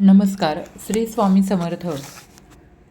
नमस्कार श्री स्वामी समर्थ.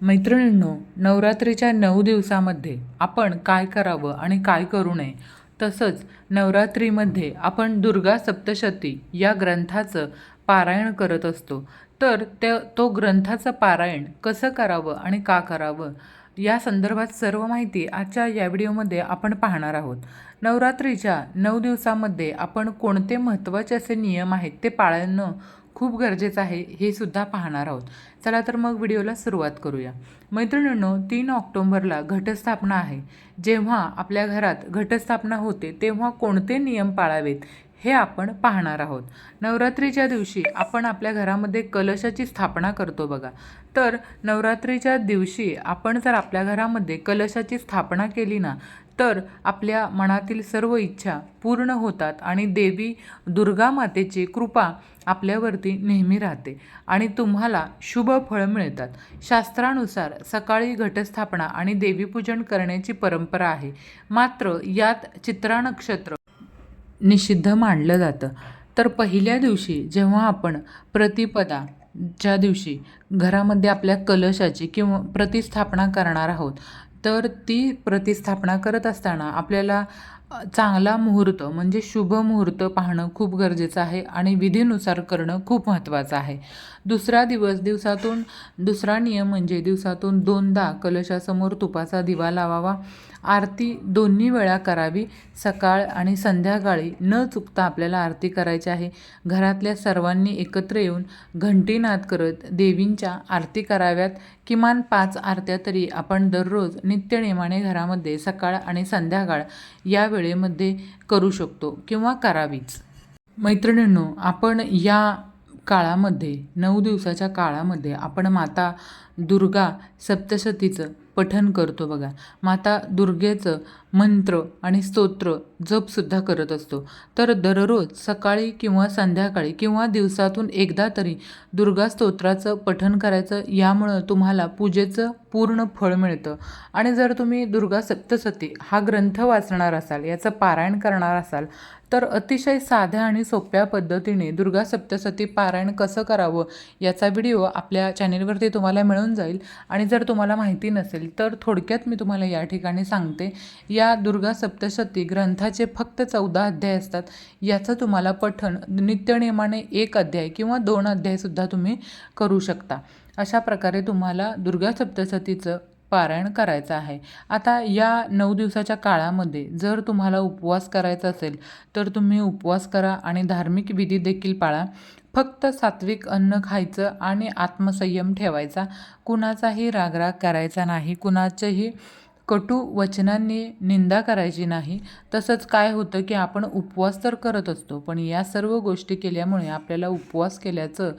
मैत्रिणींनो नवरात्रीच्या नऊ दिवसामध्ये आपण काय करावं आणि काय करू नये तसंच नवरात्रीमध्ये आपण दुर्गा सप्तशती या ग्रंथाचं पारायण करत असतो. तर त्या तो ग्रंथाचं पारायण कसं करावं आणि का करावं या संदर्भात सर्व माहिती आजच्या या व्हिडिओमध्ये आपण पाहणार आहोत. नवरात्रीच्या नऊ दिवसामध्ये आपण कोणते महत्त्वाचे असे नियम आहेत ते पाळणं खूप गरजेचं आहे हे सुद्धा पाहणार आहोत. चला तर मग व्हिडिओला सुरुवात करूया. मैत्रिणींनो तीन ऑक्टोंबरला घटस्थापना आहे. जेव्हा आपल्या घरात घटस्थापना होते तेव्हा कोणते नियम पाळावेत हे आपण पाहणार आहोत. नवरात्रीच्या दिवशी आपण आपल्या घरामध्ये कलशाची स्थापना करतो बघा. तर नवरात्रीच्या दिवशी आपण जर आपल्या घरामध्ये कलशाची स्थापना केली ना तर आपल्या मनातील सर्व इच्छा पूर्ण होतात आणि देवी दुर्गा मातेची कृपा आपल्यावरती नेहमी राहते आणि तुम्हाला शुभ फळ मिळतात. शास्त्रानुसार सकाळी घटस्थापना आणि देवीपूजन करण्याची परंपरा आहे. मात्र यात चित्रा नक्षत्र निषिद्ध मानलं जातं. तर पहिल्या दिवशी जेव्हा आपण प्रतिपदा ज्या दिवशी घरामध्ये आपल्या कलशाची किंवा प्रतिस्थापना करणार आहोत तर ती प्रतिस्थापना करत असताना आपल्याला चांगला मुहूर्त म्हणजे शुभ मुहूर्त पाहणं खूप गरजेचं आहे आणि विधीनुसार करणं खूप महत्त्वाचं आहे. दुसरा दिवस दिवसातून दुसरा नियम म्हणजे दिवसातून दोनदा कलशासमोर तुपाचा दिवा लावावा. आरती दोन्ही वेळा करावी. सकाळ आणि संध्याकाळी न चुकता आपल्याला आरती करायची आहे. घरातल्या सर्वांनी एकत्र येऊन घंटीनाद करत देवींच्या आरती कराव्यात. किमान पाच आरत्या तरी आपण दररोज नित्यनेमाने घरामध्ये सकाळ आणि संध्याकाळ या वेळेमध्ये करू शकतो किंवा करावीच. मैत्रिणींनो आपण या काळामध्ये नऊ दिवसाच्या काळामध्ये आपण माता दुर्गा सप्तशतीचं पठन करतो बघा. माता दुर्गेचं मंत्र आणि स्तोत्र जपसुद्धा करत असतो. तर दररोज सकाळी किंवा संध्याकाळी किंवा दिवसातून एकदा तरी दुर्गा स्तोत्राचं पठन करायचं यामुळं तुम्हाला पूजेचं पूर्ण फळ मिळतं. आणि जर तुम्ही दुर्गा सप्तसती हा ग्रंथ वाचणार असाल याचं पारायण करणार असाल तर अतिशय साध्या आणि सोप्या पद्धतीने दुर्गा सप्तसती पारायण कसं करावं याचा व्हिडिओ आपल्या चॅनेलवरती तुम्हाला मिळून जाईल. आणि जर तुम्हाला माहिती नसेल तर थोडक्यात मी तुम्हाला या ठिकाणी सांगते. या दुर्गा सप्तशती ग्रंथाचे फक्त चौदा अध्याय असतात. याचं तुम्हाला पठण नित्यनियमाने एक अध्याय किंवा दोन अध्यायसुद्धा तुम्ही करू शकता. अशा प्रकारे तुम्हाला दुर्गा सप्तशतीचं पारायण करायचं आहे. आता या नऊ दिवसाच्या काळामध्ये जर तुम्हाला उपवास करायचा असेल तर तुम्ही उपवास करा आणि धार्मिक विधी देखील पाळा. फक्त सात्विक अन्न खायचं आणि आत्मसंयम ठेवायचा. कुणाचाही रागराग करायचा नाही. कुणाचंही कटू वचनांनी निंदा करायची नाही तसंच काय होतं की आपण उपवास तर करत असतो पण या सर्व गोष्टी केल्यामुळे आपल्याला उपवास केल्याचं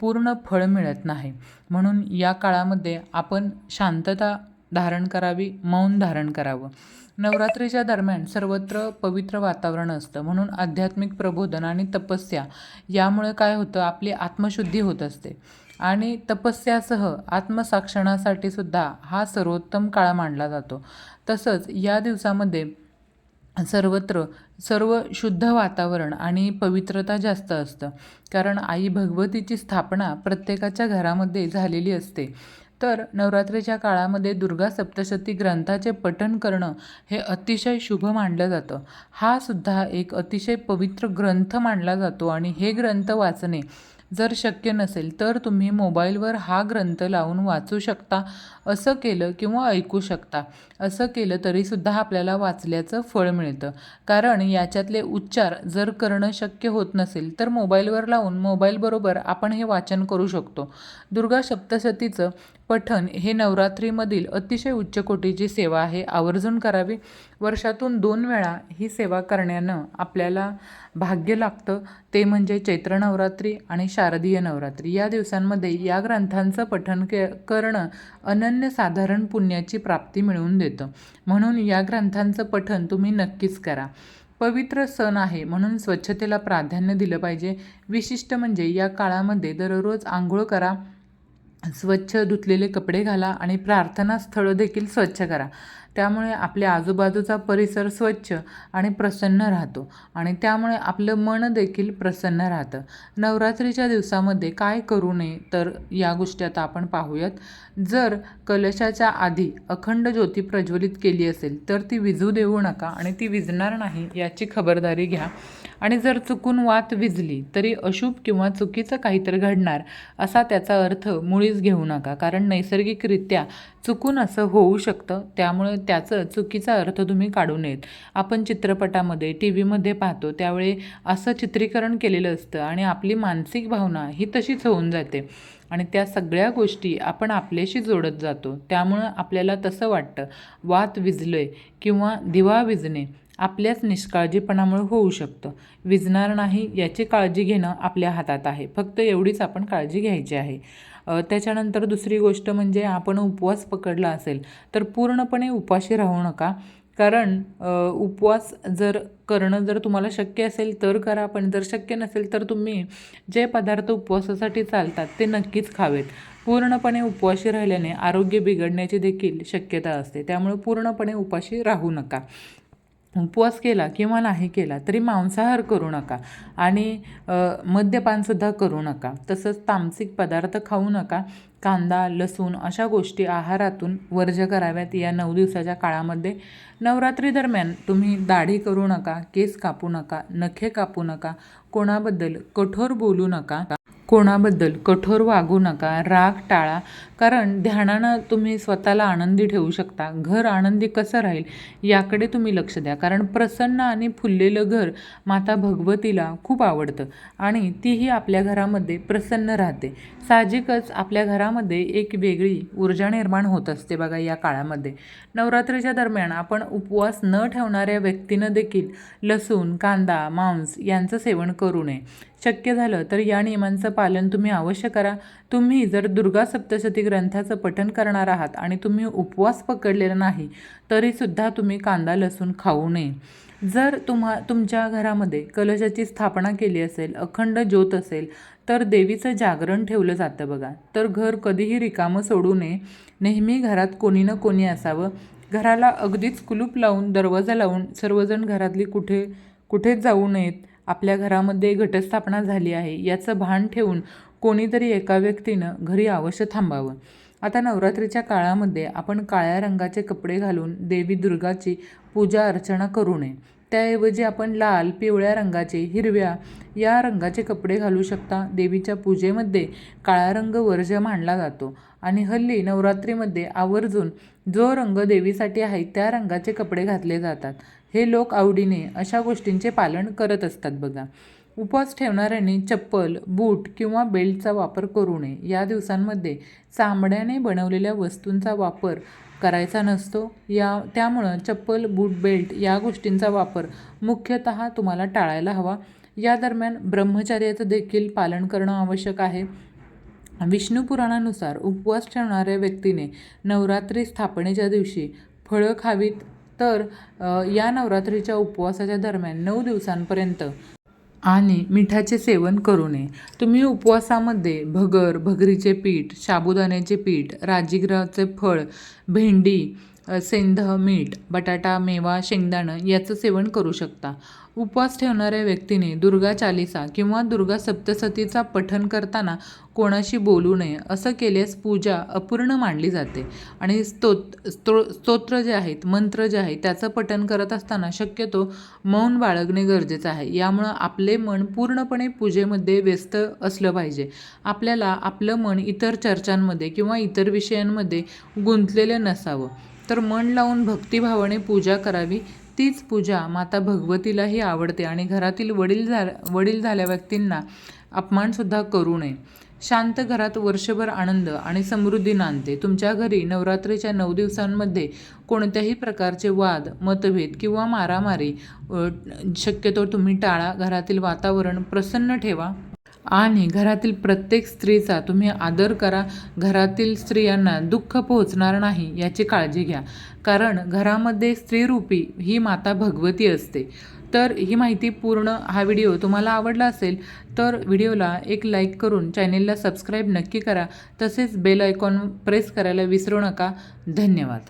पूर्ण फळ मिळत नाही. म्हणून या काळामध्ये आपण शांतता धारण करावी मौन धारण करावं. नवरात्रीच्या दरम्यान सर्वत्र पवित्र वातावरण असतं म्हणून आध्यात्मिक प्रबोधन आणि तपस्या यामुळे काय होतं आपली आत्मशुद्धी होत असते. आणि तपस्यासह आत्मसाक्षणासाठी सुद्धा हा सर्वोत्तम काळ मानला जातो. तसंच या दिवसामध्ये सर्वत्र सर्व शुद्ध वातावरण आणि पवित्रता जास्त असतं. कारण आई भगवतीची स्थापना प्रत्येकाच्या घरामध्ये झालेली असते. तर नवरात्रीच्या काळामध्ये दुर्गा सप्तशती ग्रंथाचे पठण करणं हे अतिशय शुभ मानलं जातं. हा सुद्धा एक अतिशय पवित्र ग्रंथ मानला जातो आणि हे ग्रंथ वाचणे जर शक्य नसेल तर तुम्ही मोबाईलवर हा ग्रंथ लावून वाचू शकता असं केलं किंवा ऐकू शकता. असं केलं तरीसुद्धा आपल्याला वाचल्याचं फळ मिळतं. कारण याच्यातले उच्चार जर करणं शक्य होत नसेल तर मोबाईलवर लावून मोबाईलबरोबर आपण हे वाचन करू शकतो. दुर्गा सप्तशतीचं पठण हे नवरात्रीमधील अतिशय उच्च कोटीची सेवा आहे. आवर्जून करावी. वर्षातून दोन वेळा ही सेवा करण्यानं आपल्याला भाग्य लागतं. ते म्हणजे चैत्र नवरात्री आणि शारदीय नवरात्री. या दिवसांमध्ये या ग्रंथांचं पठण के करणं अनन्यसाधारण पुण्याची प्राप्ती मिळवून देतं. म्हणून या ग्रंथांचं पठण तुम्ही नक्कीच करा. पवित्र सण आहे म्हणून स्वच्छतेला प्राधान्य दिलं पाहिजे. विशिष्ट म्हणजे या काळामध्ये दररोज आंघोळ करा. स्वच्छ धुतलेले कपडे घाला आणि प्रार्थना स्थळं देखील स्वच्छ करा. त्यामुळे आपल्या आजूबाजूचा परिसर स्वच्छ आणि प्रसन्न राहतो आणि त्यामुळे आपलं मन देखील प्रसन्न राहतं. नवरात्रीच्या दिवसामध्ये काय करू नये तर या गोष्टी आता आपण पाहूयात. जर कलशाच्या आधी अखंड ज्योती प्रज्वलित केली असेल तर ती विजू देऊ नका आणि ती विजणार नाही याची खबरदारी घ्या. आणि जर चुकून वात विजली तरी अशुभ किंवा चुकीचं काहीतरी घडणार असा त्याचा अर्थ मुळीच घेऊ नका. कारण नैसर्गिकरित्या चुकून असं होऊ शकतं त्यामुळे त्याचं चुकीचा अर्थ तुम्ही काढू नयेत आपण चित्रपटामध्ये टी व्हीमध्ये पाहतो त्यावेळी असं चित्रीकरण केलेलं असतं आणि आपली मानसिक भावना ही तशीच होऊन जाते. आणि त्या सगळ्या गोष्टी आपण आपल्याशी जोडत जातो. त्यामुळं आपल्याला तसं वाटतं वात विजलं आहे किंवा दिवा विजणे आपल्याच निष्काळजीपणामुळे होऊ शकतं. विजणार नाही याची काळजी घेणं आपल्या हातात आहे. फक्त एवढीच आपण काळजी घ्यायची आहे. त्याच्यानंतर दुसरी गोष्ट म्हणजे आपण उपवास पकडला असेल तर पूर्णपणे उपाशी राहू नका. कारण उपवास जर करणं जर तुम्हाला शक्य असेल तर करा पण जर शक्य नसेल तर तुम्ही जे पदार्थ उपवासासाठी चालतात ते नक्कीच खावेत. पूर्णपणे उपवाशी राहिल्याने आरोग्य बिघडण्याची देखील शक्यता असते. त्यामुळे पूर्णपणे उपाशी राहू नका. उपवास केला किंवा नाही केला तरी मांसाहार करू नका. आणि मद्यपानसुद्धा करू नका. तसंच तामसिक पदार्थ खाऊ नका. कांदा लसूण अशा गोष्टी आहारातून वर्ज कराव्यात या नऊ दिवसाच्या काळामध्ये. नवरात्री दरम्यान तुम्ही दाढी करू नका केस कापू नका नखे कापू नका कोणाबद्दल कठोर बोलू नका. कोणाबद्दल कठोर वागू नका राग टाळा. कारण ध्यानानं तुम्ही स्वतःला आनंदी ठेवू शकता. घर आनंदी कसं राहील याकडे तुम्ही लक्ष द्या. कारण प्रसन्न आणि फुललेलं घर माता भगवतीला खूप आवडतं आणि तीही आपल्या घरामध्ये प्रसन्न राहते. साहजिकच आपल्या घरामध्ये एक वेगळी ऊर्जा निर्माण होत असते बघा या काळामध्ये. नवरात्रीच्या दरम्यान आपण उपवास न ठेवणाऱ्या व्यक्तीनं देखील लसूण कांदा मांस यांचं सेवन करू नये. शक्य झालं तर या नियमांचं पालन तुम्ही अवश्य करा. तुम्ही जर दुर्गा सप्तशती ग्रंथाचं पठण करणार आहात आणि तुम्ही उपवास पकडलेला नाही तरीसुद्धा तुम्ही कांदा लसूण खाऊ नये. जर तुम्हा तुमच्या घरामध्ये कलशाची स्थापना केली असेल अखंड ज्योत असेल तर देवीचं जागरण ठेवलं जातं बघा. तर घर कधीही रिकामं सोडू नये. नेहमी घरात कोणी ना कोणी असावं. घराला अगदीच कुलूप लावून दरवाजा लावून सर्वजण घरातली कुठे कुठेच जाऊ नयेत. आपल्या घरामध्ये घटस्थापना झाली आहे याचं भान ठेवून कोणीतरी एका व्यक्तीनं घरी अवश्य थांबावं. आता नवरात्रीच्या काळामध्ये आपण काळ्या रंगाचे कपडे घालून देवी दुर्गाची पूजा अर्चना करू नये. त्याऐवजी आपण लाल पिवळ्या रंगाचे हिरव्या या रंगाचे कपडे घालू शकता. देवीच्या पूजेमध्ये काळा रंग वर्ज मानला जातो आणि हल्ली नवरात्रीमध्ये आवर्जून जो रंग देवीसाठी आहे त्या रंगाचे कपडे घातले जातात. हे लोक आवडीने अशा गोष्टींचे पालन करत असतात बघा. उपवास ठेवणाऱ्यांनी चप्पल बूट किंवा बेल्टचा वापर करू नये. या दिवसांमध्ये चामड्याने बनवलेल्या वस्तूंचा वापर करायचा नसतो. या त्यामुळं चप्पल बूट बेल्ट या गोष्टींचा वापर मुख्यतः तुम्हाला टाळायला हवा. या दरम्यान ब्रह्मचर्याचं देखील पालन करणं आवश्यक आहे. विष्णू पुराणानुसार उपवास ठेवणाऱ्या व्यक्तीने नवरात्री स्थापनेच्या दिवशी फळं खावीत तर या नवरात्रीच्या उपवासाच्या दरम्यान नऊ दिवसांपर्यंत आणि मिठाचे सेवन करू नये. तुम्ही उपवासामध्ये भगर भगरीचे पीठ साबुदाण्याचे पीठ राजीगराचे फळ भेंडी सेंध मीठ बटाटा मेवा शेंगदाणं याचं सेवन करू शकता. उपवास ठेवणाऱ्या व्यक्तीने दुर्गा चालिसा किंवा दुर्गा सप्तसतीचा पठन करताना कोणाशी बोलू नये असं केल्यास पूजा अपूर्ण मानली जाते. आणि स्तोत स्तो स्तोत्र जे आहेत मंत्र जे आहेत त्याचं पठन करत असताना शक्यतो मौन बाळगणे गरजेचं आहे. यामुळं आपले मन पूर्णपणे पूजेमध्ये व्यस्त असलं पाहिजे. आपल्याला आपलं मन इतर चर्चांमध्ये किंवा इतर विषयांमध्ये गुंतलेलं नसावं. तर मन लावून भक्तिभावाने पूजा करावी. तीच पूजा माता भगवतीलाही आवडते आणि घरातील वडील झा वडील झाल्या व्यक्तींना अपमानसुद्धा करू नये. शांत घरात वर्षभर आनंद आणि समृद्धी नांदते. तुमच्या घरी नवरात्रीच्या नऊ दिवसांमध्ये कोणत्याही प्रकारचे वाद मतभेद किंवा मारामारी शक्यतो तुम्ही टाळा. घरातील वातावरण प्रसन्न ठेवा. आणि घरातील प्रत्येक स्त्रीचा तुम्ही आदर करा. घरातील स्त्रियांना दुःख पोहोचणार नाही याची काळजी घ्या. कारण घरामध्ये स्त्रीरूपी ही माता भगवती असते. तर ही माहिती पूर्ण हा व्हिडिओ तुम्हाला आवडला असेल तर व्हिडिओला एक लाईक करून चॅनेलला सबस्क्राईब नक्की करा. तसेच बेल आयकॉन प्रेस करायला विसरू नका. धन्यवाद.